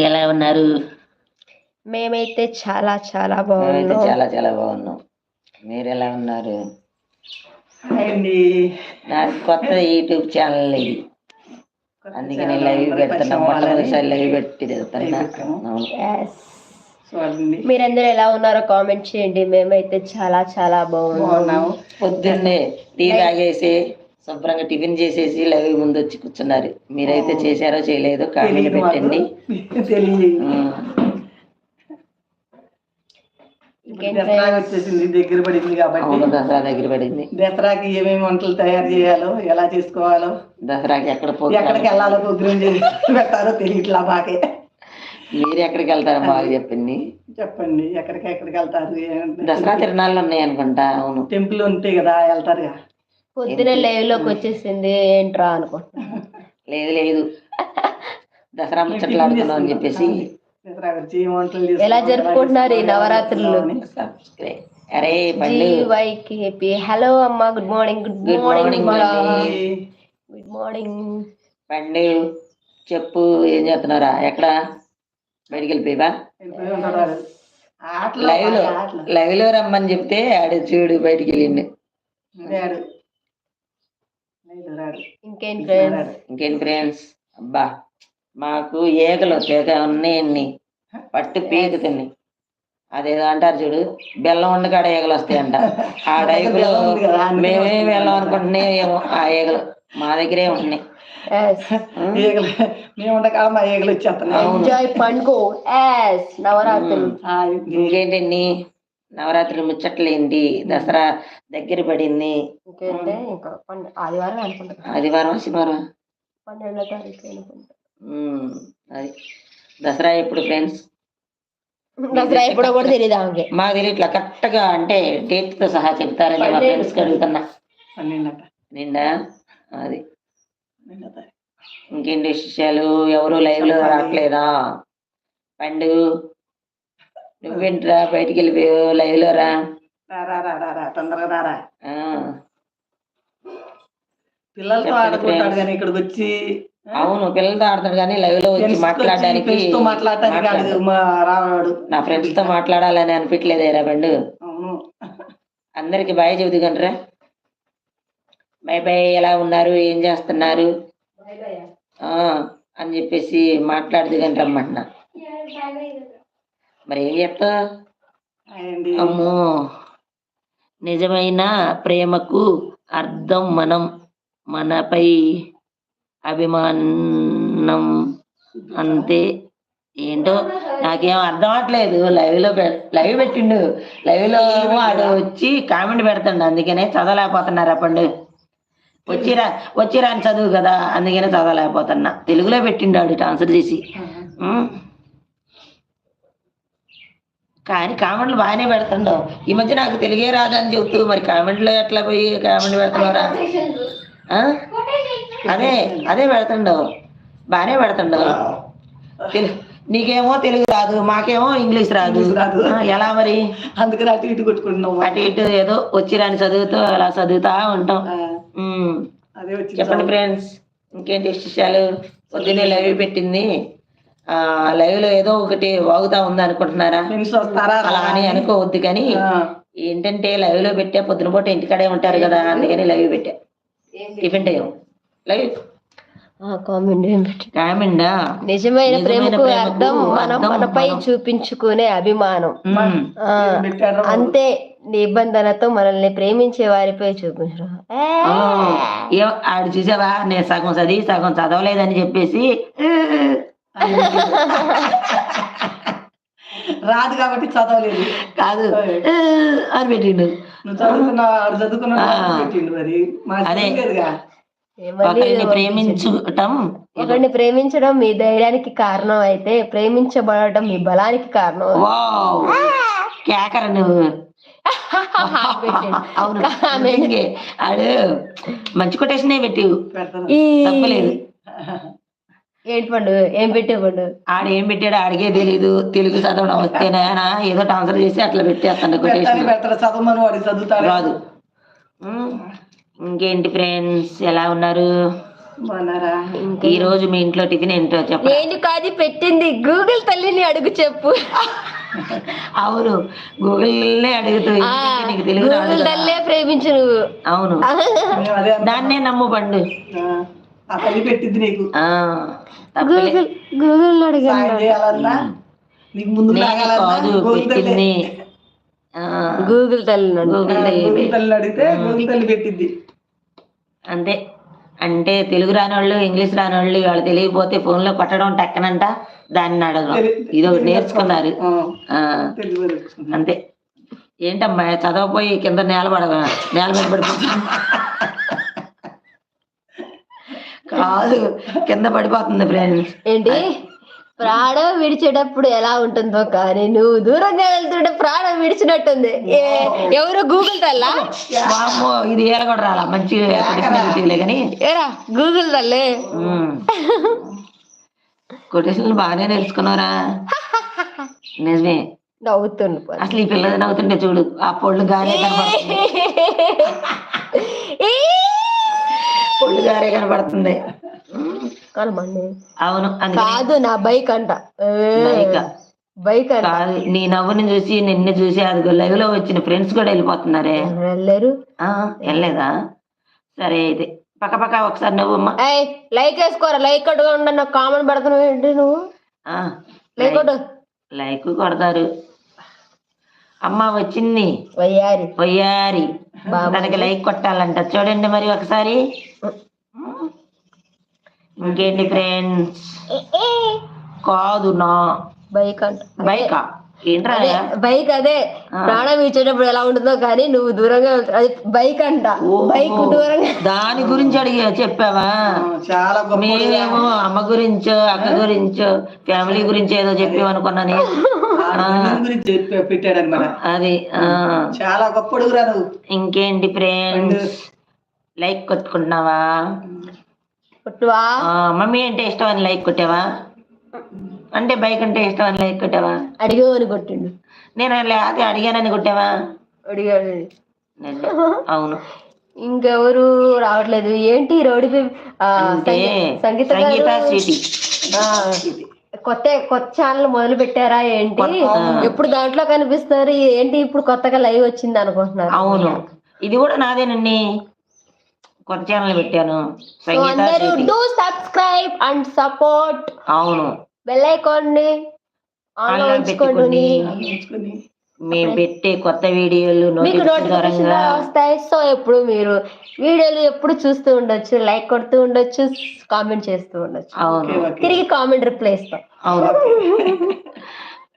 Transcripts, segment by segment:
ఎలా ఉన్నారు? మేమైతే చాలా చాలా బాగున్నాం. చాలా చాలా బాగున్నాం. మీరు ఎలా ఉన్నారు? అండి. నాకు కొత్త యూట్యూబ్ ఛానల్ ఇది. అందుకని లైవ్ పెడుతున్నా. మొట్టమొదటిసారి లైవ్ పెట్టి మీరందరూ ఎలా ఉన్నారో కామెంట్ చేయండి. మేమైతే చాలా చాలా బాగున్నాం. బాగున్నాము పొద్దున్నే టీ తాగేసి శుభ్రంగా టిఫిన్ చేసేసి లైవ్ ముందు వచ్చి కూర్చున్నారు. మీరైతే చేశారో చేయలేదో కామెంట్ పెట్టండి. వచ్చేసింది దగ్గర పడింది కాబట్టి. దసరా దగ్గర పడింది. దసరాకి ఏమేమి వంటలు తయారు చేయాలో ఎలా చేసుకోవాలో దసరాకి ఎక్కడ ఎక్కడికి వెళ్ళాలో చేసి పెట్టారో తెలియట్లా మాకే. మీరు ఎక్కడికి వెళ్తారో బాగా చెప్పింది చెప్పండి. ఎక్కడికి ఎక్కడికి వెళ్తారు దసరా తిరణాలు ఉన్నాయి అనుకుంటా అవును. టెంపుల్ ఉంటాయి కదా వెళ్తారుగా. పొద్దున లైవ్లోకి వచ్చేసింది ఏంట్రా అనుకుంటున్నాను లేదు లేదు. దసరా ముచ్చట్లు అని చెప్పేసి. ఎలా జరుపుకుంటున్నారు ఈ నవరాత్రులు? అరే జీవైకేపీ హలో అమ్మా good morning good morning good morning. పండు చెప్పు ఏం చేస్తున్నారా ఎక్కడ? బయటికి వెళ్ళిపోయావా? లైవ్లో లైవ్లో రమ్మని చెప్తే ఆడు చూడు బయటికి వెళ్ళిండు. ఇంకేంటి ఫ్రెండ్స్ రాడు. ఇంకేంటి ఫ్రెండ్స్ అబ్బా మాకు ఏగలు తెగ ఉన్నాయండి పట్టు పీకుతుంది. అదేదో అంటారు చూడు బెల్లం ఉండి కాడ ఏగలు వస్తాయంట. ఆ టైపులో బెల్లం ఉంది కదా, అందుకే మేమే వస్తుంది. వెళ్ళాం అనుకుంటున్నాం ఏమో ఆ ఏగలు. మా దగ్గరే ఉంటున్నాయి. Yes. ఈగలు మేము ఉండకాలం మా ఈగలు వచ్చేస్తున్నాయి. ఎంజాయ్ పండుగ. యాస్ నవరాత్రులు. ఇంకేంటండి? నవరాత్రి ముచ్చట్లు ఏంటి దసరా దగ్గర పడింది. ఇంకేంటే? ఇంకా పండు ఆదివారం అనుకుంటా. ఆదివారం శనివారం. పన్నెండో తారీఖు అనుకుంటా. ఉమ్, అది. దసరా ఎప్పుడు ఫ్రెండ్స్? దసరా ఎప్పుడో కూడా తెలియదు ఆమెకి? మాకు తెలియట్లా కరెక్ట్గా అంటే డేట్తో సహా చెప్తారని మా ఫ్రెండ్స్కి అడుగుతున్నా పన్నెండట నిండా అది. ఇంకేంటి విశేషాలు? ఎవరు లైవ్లో రావట్లేదా? పండు? నువ్వేంట్రా బయటికి వెళ్ళిపోయావు లైవ్లో రా. రా రా రా రా రా తొందరగా రా రా. ఆ, పిల్లలతో చెప్పండి ఆడుకుంటాడు friends. కానీ ఇక్కడికి వచ్చి అవును పిల్లలతో ఆడుతాడు కానీ లైవ్లో వచ్చి మాట్లాడడానికి నా ఫ్రెండ్స్తో మాట్లాడాలని అనిపించలేదేరా పండు అవును. అందరికి బాయ్ చెబుతు కంట్రా బై బై ఎలా ఉన్నారు? ఏం చేస్తున్నారు? ఆ అని చెప్పేసి మాట్లాడుతు కానీ రమ్మంటున్నా మరి ఏం చెప్తావు? అమ్మో! నిజమైన ప్రేమకు అర్థం మనం మనపై అభిమానం అంతే. ఏంటో? నాకేం అర్థం అవట్లేదు లైవ్లో లైవ్ పెట్టిండు. లైవ్లో ఆడు వచ్చి కామెంట్ పెడతాడు. అందుకనే చదవలేకపోతున్నారు అప్పండు. వచ్చిరా వచ్చిరా అని చదువు కదా. అందుకనే చదవలేకపోతున్నా. తెలుగులో పెట్టిండు ఆడు ఆన్సర్ చేసి. కానీ కామెంట్లు బాగానే పెడుతుండో ఈ మధ్య నాకు తెలుగే రాదని చెబుతూ మరి కామెంట్లో ఎట్లా పోయి కామెంట్ పెడుతున్నారా? అదే అదే పెడుతుండో బాగానే పెడుతుండో తెలు నీకేమో తెలుగు రాదు మాకేమో ఇంగ్లీష్ రాదు. ఎలా మరి? అందుకని అటు ఇటు కొట్టుకుంటున్నాం అటు ఇటు ఏదో వచ్చిరాని చదువుతూ అలా చదువుతా ఉంటాం. చెప్పండి ఫ్రెండ్స్ ఇంకేంటి విశేషాలు? పొద్దున్నే లైవ్ పెట్టింది. లైవ్లో ఏదో ఒకటి వాగుతా ఉంది అనుకుంటున్నారా? అలా అని అనుకోవద్దు కానీ ఏంటంటే లైవ్లో పెట్టే పొద్దున పూట ఇంటికాడే ఉంటారు కదా అందుకని లైవ్ పెట్టా. టిఫిన్ టైం లైవ్ నిజమైన ప్రేమకు అర్థం మనం మనపై మనం. చూపించుకునే అభిమానం. అంతే నిబంధనతో మనల్ని ప్రేమించే వారిపై చూపించడం. ఆడు చూసావా? నేను సగం చదివి సగం చదవలేదని చెప్పేసి. రాదు కాబట్టి చదవలేదు. కాదు. అని పెట్టిండు. నువ్వు మరి. అదే. ఒకరిని ప్రేమించటం ఒకరిని ప్రేమించడం మీ ధైర్యానికి కారణం అయితే ప్రేమించబడటం మీ బలానికి కారణం. కేకర నువ్వు. అవును. ఆడు మంచి కొటేషనే పెట్టివు ఈ తప్పలేదు. ఏంటి పండు? ఏం పెట్టే పండు? ఆడు ఏం పెట్టాడు ఆడికే తెలీదు. తెలుగు చదవడం వస్తేనే ఏదో ట్రాన్స్ఫర్ చేసి అట్లా పెట్టేస్తాడు చదవమని వాడు చదువుతాడు. రాదు. ఉమ్, ఇంకేంటి ఫ్రెండ్స్ ఎలా ఉన్నారు? ఈ రోజు మీ ఇంట్లో టిఫిన్ ఏంటో చెప్ప నేను కాదు పెట్టింది. గూగుల్ తల్లిని అడుగు చెప్పు. అవును. తెలుగు గూగుల్ కదా. తల్లే ప్రేమించు నువ్వు. అవును. మేము అదే అన్నాం. దాన్నే నమ్ము పండు. ఆ, తల్లి పెట్టింది నీకు. గూగుల్ గూగుల్ అడిగాను సాయం చేయాలన్నా నీకు ముందు నేను లాగాలన్నా కాదు గోవింద తల్లి. పెట్టింది. గూగుల్ తల్లి గూగుల్ అడిగితే గోవింద తల్లి పెట్టింది. అంతే. అంటే తెలుగు రాని వాళ్ళు ఇంగ్లీష్ రాని వాళ్ళు వాళ్ళు తెలియకపోతే ఫోన్లో కొట్టడం టక్కనంట. దాన్ని అడగడం. ఇది ఒకటి నేర్చుకున్నారు. అంతే. ఏంటమ్మా చదవపోయి కింద నేల పడ నేల మీద పడిపోతుంది. కాదు. కింద పడిపోతుంది ఫ్రెండ్స్ ఏంటి? ప్రాణం విడిచేటప్పుడు ఎలా ఉంటుందో కానీ నువ్వు దూరంగా వెళ్తుంటే ప్రాణం విడిచినట్టుంది. ఏ- ఎవరు గూగుల్ తల్లా? ఇది ఏల కూడా రాలా. మంచి కానీ. ఏరా గూగుల్ తల్లి. కొటేషన్లు బాగానే నేర్చుకున్నారా నిజమే. నవ్వుతుండు. అసలు ఈ పిల్లది నవ్వుతుంటే చూడు ఆ పొళ్ళు కనబడుతుంది ఏ! పొళ్ళు గారే కనబడుతుంది అవును కాదు నా బైక్ అంట. బైక్. కాదు నీ నవ్వుని చూసి నిన్ను చూసి అది లైవ్లో వచ్చిన ఫ్రెండ్స్ కూడా వెళ్ళిపోతున్నారే. వెళ్ళారు. ఆ వెళ్ళలేదా? సరే అయితే పక్క పక్క ఒకసారి ఏయ్ లైక్ వేసుకోరా? లైక్ కొట్టుగా ఉండ నాకు కామెంట్ పెడుతున్నావు ఏంటి నువ్వు? ఆ, లైక్ కొట్టు. లైక్ కొడతారు. అమ్మ వచ్చింది. వయ్యారి. పొయ్యారి బాబా. దానికి లైక్ కొట్టాలంట. చూడండి మరి ఒకసారి. ఇంకేంటి ఫ్రెండ్స్ కాదు నా. బైక్ అంట. బైకా? ఏంట్రా బైక్ అదే. ప్రాణం ఇచ్చేటప్పుడు ఎలా ఉంటుందో కానీ నువ్వు దూరంగా అది బైక్ అంట. బైక్ దూరంగా. దాని గురించి అడిగా చెప్పావా? చాలా మేమేమో అమ్మ గురించో అక్క గురించో ఫ్యామిలీ గురించి ఏదో చెప్పామనుకున్నాను గురించి చెప్పి- పెట్టాడు అనమాట అది ఆ. చాలా గొప్ప ఇంకేంటి ఫ్రెండ్స్ లైక్ కొట్టుకుంటున్నావా? పుట్టువా ఆ, మమ్మీ అంటే ఇష్టం అని లైక్ కొట్టావా? అంటే బైక్ అంటే ఇష్టం అని లైక్ కొట్టావా? అడిగో అని కొట్టిండు. నేను అది అడిగానని కొట్టావా? అడిగాడు. అవును. ఇంకెవరు రావట్లేదు. ఏంటి సంగీ- సంగీత కొత్త కొత్త ఛానల్ మొదలు పెట్టారా ఏంటి? ఎప్పుడు దాంట్లో కనిపిస్తారు ఏంటి ఇప్పుడు కొత్తగా లైవ్ వచ్చింది అనుకుంటున్నారు? అవును. ఇది కూడా నాదేనండి. కొత్త ఛానల్ పెట్టాను. అందరూ డూ సబ్స్క్రైబ్ అండ్ సపోర్ట్ అవును. బెల్ ఐకాన్ని ఆన్ పెట్టుకోండి మేము పెట్టే కొత్త వీడియోలు మీకు నోటిఫికేషన్ వస్తాయి. సో ఎప్పుడు మీరు వీడియోలు ఎప్పుడు చూస్తూ ఉండొచ్చు లైక్ కొడుతూ ఉండొచ్చు కామెంట్ చేస్తూ ఉండొచ్చు. తిరిగి కామెంట్ రిప్లై ఇస్తాం. అవును.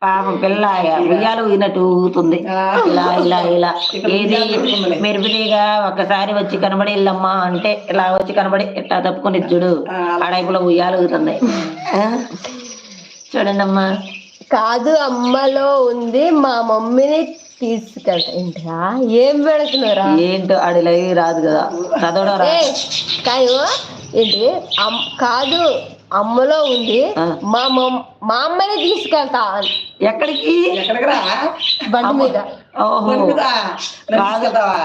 పాపం పిల్ల ఉయ్యాలు ఊగినట్టు ఊగుతుంది. ఇలా ఇలా ఇలా. ఏది. మెరుపుదిగా ఒకసారి వచ్చి కనబడి వెళ్ళమ్మా అంటే ఇలా వచ్చి కనబడి ఇట్లా తప్పుకొని చూడు. ఆ, టైపులో ఉయ్యాలు ఊగుతుంది? చూడండి అమ్మా. కాదు అమ్మలో ఉంది మా మమ్మీని తీసుకెళ్తా ఏం పెడుతున్నారా? ఏంటో ఆడి లైవ్ రాదు కదా. చదవడం కాదు ఏంటి? కాదు అమ్మలో ఉంది. మా మా అమ్మని తీసుకెళ్తా. ఎక్కడికి? ఎక్కడికి రా బండి మీద?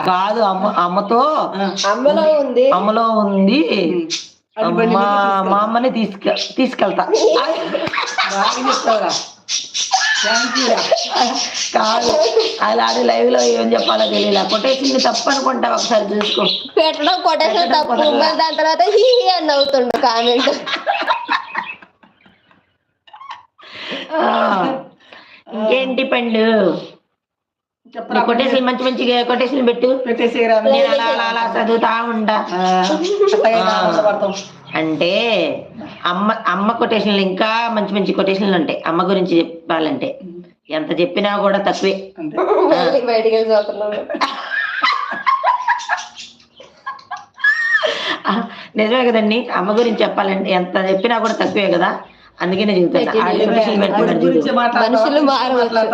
కాదు అమ్మ అమ్మతో అమ్మలో ఉంది. అమ్మలో ఉంది. మా మా అమ్మని తీసుకె తీసుకెళ్తా. కాదు అలాంటి లైవ్లో ఏం చెప్పాలో తెలియదు కొట్టేసింది తప్పు అనుకుంటా ఒకసారి చూసుకో. పెట్టడం కొట్టేసిన తప్పు. దాని తర్వాత హీ హీ అని నవ్వుతుండు కామెంట్ ఆ, ఇంకేంటి పండు? కొటేషన్ మంచి మంచిగా కొటేషన్ పెట్టు. నేను అలా అలా అలా చదువుతా ఉంటా. అంటే అమ్మ అమ్మ కొటేషన్లు ఇంకా మంచి మంచి కొటేషన్లు ఉంటాయి. అమ్మ గురించి చెప్పాలంటే. ఎంత చెప్పినా కూడా తక్కువే. నిజమే కదండి. అమ్మ గురించి చెప్పాలంటే ఎంత చెప్పినా కూడా తక్కువే కదా. అందుకనే చెబుతున్నా?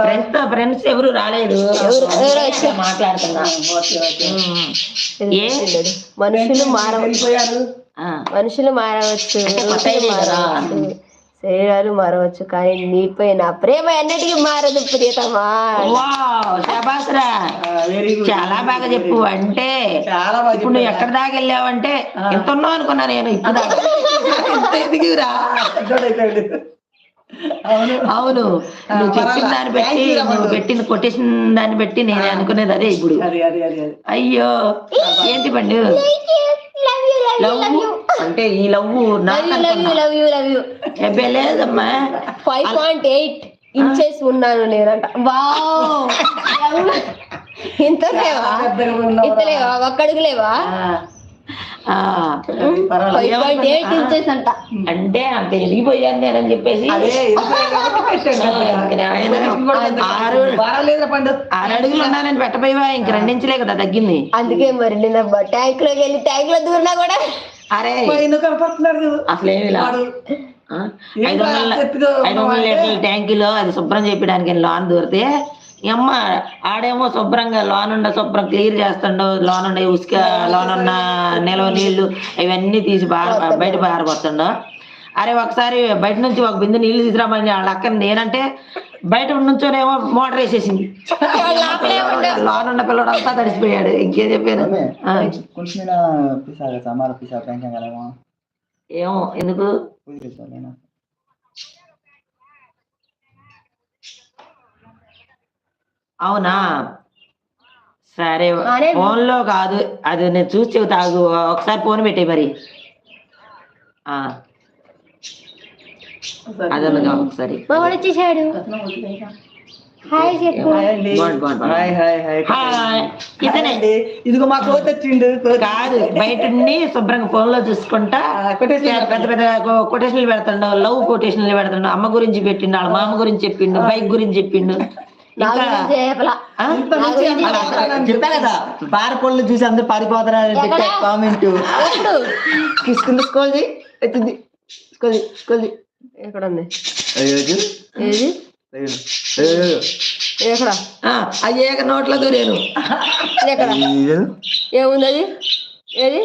ఫ్రెండ్స్తో ఫ్రెండ్స్ ఎవరు రాలేదు? మాట్లాడుతున్నా. మనుషులు మారవచ్చు. మనుషులు మారవచ్చు. శరీరాలు మారవచ్చు కానీ నీపై నా ప్రేమ ఎన్నటికీ మారదు ప్రియతమా. వావ్ శబాస్రా వెరీ గుడ్ చాలా బాగా చెప్పు. అంటే చాలా బాగా ఇప్పుడు నువ్వు ఎక్కడ దాకా వెళ్ళావంటే ఎంత ఉన్నావు అనుకున్నా నేను ఇప్పుడు ఎదిగిరా అవును. అవును. నువ్వు చెప్పిన దాన్ని బట్టి నువ్వు పెట్టిన కొటేషన్ దాన్ని బట్టి నేను అనుకునేది అదే ఇప్పుడు. అయ్యో. ఏంటి పండు? లవ్ అంటే ఈ లవ్ నాకు love you love you love you ఎబ్బే లేదమ్మా. ఫైవ్ పాయింట్ ఎయిట్ ఇంచెస్ ఉన్నాను నేనంట. వావ్ ఇంత లేవా? ఇంత లేవా? ఒక్కడికి లేవా? అంట అంత నేనని చెప్పేసి. ఇంక నేను కూడా పెద్దగా ఆరు అడుగులు ఉన్నానని పెట్టపోయివా ఇంక రెండించలే కదా తగ్గింది. అందుకే మరి నేను ట్యాంక్లోకి వెళ్ళి ట్యాంక్లో దూరినా కూడా అరే. కదా. అసలు ఏమి లా? ఐదు వందల ఐదు వందల లీటర్ల ట్యాంకీలో అది శుభ్రం చేయడానికి లోన్ దూరితే అమ్మ ఆడేమో శుభ్రంగా లోన్ ఉండ శుభ్రం క్లియర్ చేస్తుండో లోన్ ఉండే ఉసుక లోన్ ఉన్న నిలవ నీళ్ళు ఇవన్నీ తీసి బయట పారబోతుండో అరే ఒకసారి బయట నుంచి ఒక బిందె నీళ్ళు తీసుకురామని వాళ్ళ అక్కని నేనంటే బయట నుంచోనేమో మోటార్ వేసేసింది. లోన్ ఉన్న పిల్లడు అంతా తడిసిపోయాడు ఇంకేం చెప్పాను? ఏమో. ఎందుకు? అవునా? సరే. ఫోన్లో కాదు. అది నేను చూసి చెబుతా. ఆగు. ఒకసారి ఫోన్ పెట్టే మరి. అదనగా ఒకసారి. వచ్చేసాడు. హాయ్ ఇతనే. ఇదిగో మా కోత వచ్చిండు. కాదు బయట శుభ్రంగా ఫోన్లో చూసుకుంటా కొట్టేసి పెద్ద పెద్ద కొటేషన్లు పెడుతుండవు లవ్ కొటేషన్లు పెడుతుండవు. అమ్మ గురించి పెట్టిండు వాళ్ళ మామ గురించి చెప్పిండు బైక్ గురించి చెప్పిండు. చెప్పా కదా. పార పళ్ళు చూసి అందరు పారిపోతారని పెట్టే కామెంట్. తీసుకుంది స్కోల్ ఎత్తింది. స్కోల్ స్కోల్ ఎక్కడ ఉంది? ఏది? ఎక్కడ? ఆ, అయ్యే నోట్లో దూరేను. ఎక్కడ? ఏముంది అది? ఏది?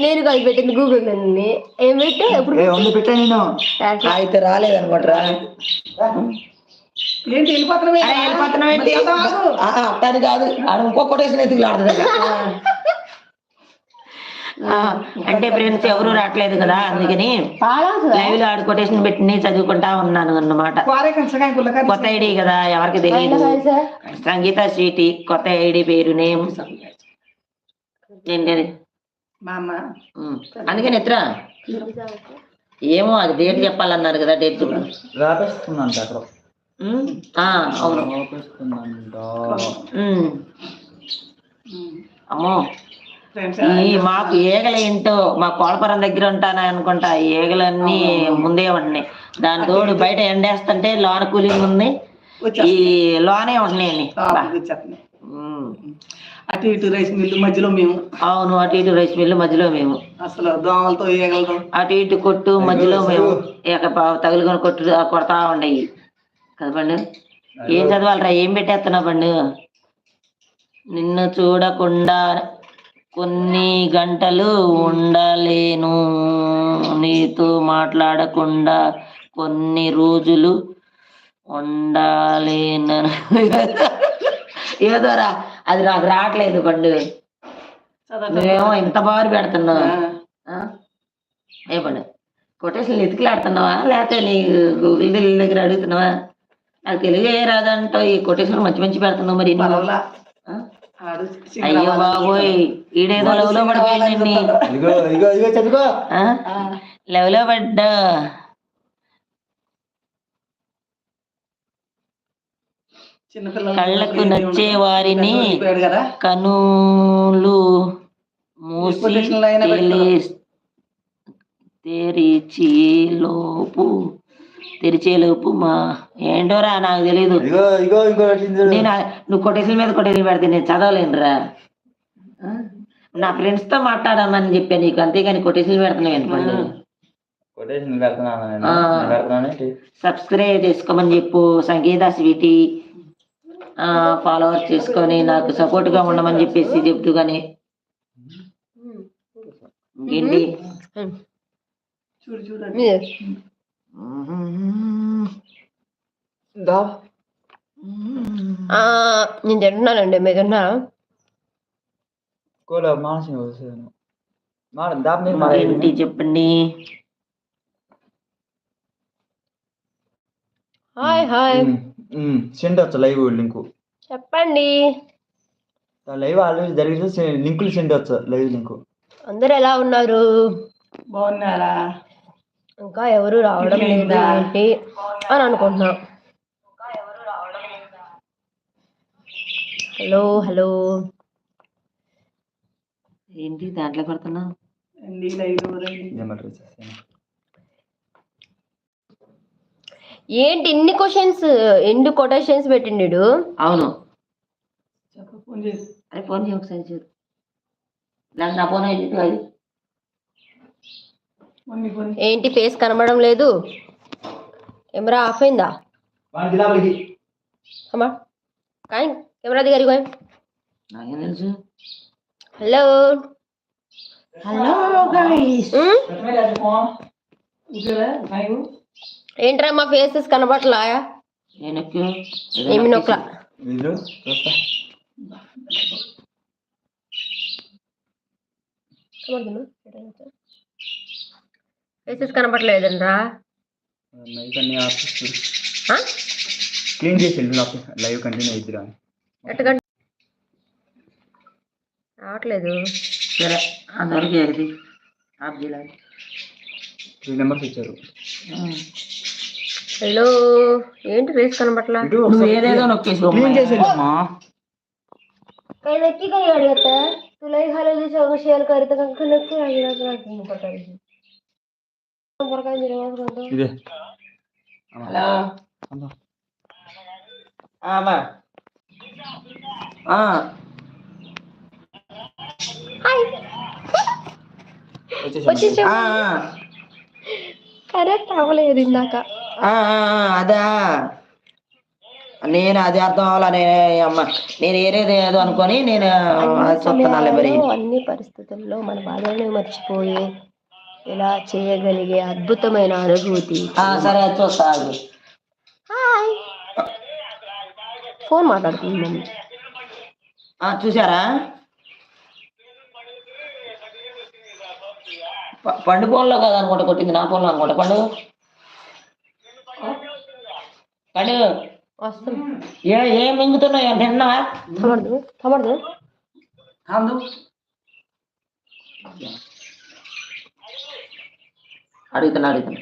నేను కలిపి పెట్టింది గూగుల్ని ఏం పెట్టు? వంద పెట్టా నేను. అయితే రాలేదనుకోట్రా ఏంటి వెళ్ళిపోతున్నావే? అరే వెళ్ళిపోతున్నావు ఏంటి? మరి కాదు. ఆ, అట్టని కాదు. ఆడ ఇంకో కొటేషన్ ఎత్తుకులు ఆడుతుంది అంటే ఫ్రెండ్స్ ఎవరు రావట్లేదు కదా అందుకని లైవ్లో ఆడు కొటేషన్ పెట్టి చదువుకుంటా ఉన్నాను అన్నమాట. కొత్త ఐడి కదా ఎవరికి తెలియదు సంగీత స్వీటి కొత్త ఐడి పేరు నేమ్. అందుకని ఎత్రా ఏమో అది డేట్ చెప్పాలన్నారు కదా డేట్ చెప్పు. అవును. అమ్మో. మాకు ఈగలు ఏంటో మా కోళ్ళపురం దగ్గర ఉంటాను అనుకుంటా ఈ ఈగలన్నీ ముందే ఉన్నాయి దాని తోడు బయట ఎండేస్తుంటే లోన కూలింగ్ ఉంది. ఈ లోనే ఉమ్. అటు ఇటు రైస్ మిల్లు మధ్యలో మేము. అవును అటు ఇటు రైస్ మిల్లు మధ్యలో మేము. అసలు దోమలతో అటు ఇటు కొట్టు మధ్యలో మేము తగులుకొని కొట్టు కొడతా ఉండయి. కదా పండు? ఏం చదవాలరా? ఏం పెట్టేస్తున్నావు పండు? నిన్ను చూడకుండా కొన్ని గంటలు ఉండలేను. నీతో మాట్లాడకుండా కొన్ని రోజులు ఉండలేను. ఏదోరా అది నాకు రావట్లేదు పండు. నువ్వేమో ఇంత బారు పెడుతున్నావు? ఏ పండు? కొటేషన్లు ఎతికిలాడుతున్నావా? లేకపోతే నీ గూగుల్ దగ్గర అడుగుతున్నావా? నాకు తెలుగు ఏ రాదంటావు ఈ కొటేషన్ మంచి మంచి పెడుతున్నావు మరి అయ్యో బాబోయ్ ఈడేదో లవ్లో పడిపోయిందండి లవ్లో పడ్డా. కళ్ళకు నచ్చే వారిని కనులు మూసి అయినా తెలి- తెరిచేలోపు మా ఏంటోరా నాకు వచ్చింది నేను నువ్వు కొటేషన్ మీద కొటేషన్ పెడితే నేను చదవలేనురా? నా ఫ్రెండ్స్తో మాట్లాడమని చెప్పా నీకు అంతేగాని కొటేషన్ ఏంటి? సబ్స్క్రైబ్ చేసుకోమని చెప్పు సంగీత స్వీటీ. ఫాలోవర్ చేసుకొని నాకు సపోర్ట్గా ఉండమని చెప్పేసి చెప్తూ గాని. ఇంకేంటి? చూడు చూడు నేను తింటున్నానండి. మీరు తింటున్నారా కోల మానసిక వస్తుంది మాడ దాపని ఏంటి చెప్పండి? Hi hi. సెండ్ వచ్చు లైవ్ లింక్ చెప్పండి. లైవ్ ఆల్రెడీ జరిగితే లింకులు సెండ్ వచ్చు లైవ్ లింక్? అందరు ఎలా ఉన్నారు? బాగున్నారా? ఇంకా ఎవరు రావడం లేదు ఏంటి అని అనుకుంటున్నా. Hello hello. ఏంటి దాంట్లో కొడుతున్నా? చేస్తాను ఏంటి ఇన్ని క్వశ్చన్స్ ఎన్ని కొటేషన్స్ పెట్టిండు అవును. చెప్పు ఫోన్ చేసి అరే ఫోన్ చేయి ఒకసారి చూడు నాకు నా ఫోన్ అయితే అది. ఏంటి ఫేస్ కనబడడం లేదు? కెమెరా ఆఫ్ అయిందా? అమ్మా కానీ కెమెరా తెలుసు? హలో. హలో ఏంట్రా మా ఫేసెస్ ఎక్కువ ఏమి నొక్కలా? ఫేసెస్ కనబడలేదండ్రా లైవ్ అన్ని ఆఫీస్ క్లీన్ చేసి లైవ్ కంటిన్యూ అయిద్దిరా ఎట్టగంట రావట్లేదు సరే అందరికి ఏది ఆఫ్ చేయాలి త్రీ నెంబర్స్ ఇచ్చారు హలో ఏంటి ఫేస్ కనబడట్లా ఇటు నువ్వు ఒకసారి ఏదేదో నొక్కేసి క్లీన్ చేసేమ్మా काही नक्की काही अडगत तुलाही घालायची सगळं शेअर करत का नक्की अडगत ఇదే హలో అమ్మా వచ్చేసి కరెక్ట్ అవ్వలేదు ఇందాక అదా నేను అది అర్థం అవ్వాలా నేనే అమ్మ నేను ఏరేది ఏదో అనుకొని నేను అది చూస్తున్నాను మరి అన్ని పరిస్థితుల్లో మన బాధలను మర్చిపోయి ఇలా చేయగలిగే అద్భుతమైన అనుభూతి? సరే చూస్తా. హాయ్ ఫోన్ ఆ, చూసారా పండు ఫోన్లో కదా అనుకుంటా కొట్టింది నా ఫోన్లో అనుకుంటా. పండు? పండు? వస్తుంది ఏ ఏం మింగుతున్నావు? ఏం తిన్నావా? తమడదు తమడదు అందు అడుగుతున్నా అడుగుతున్నా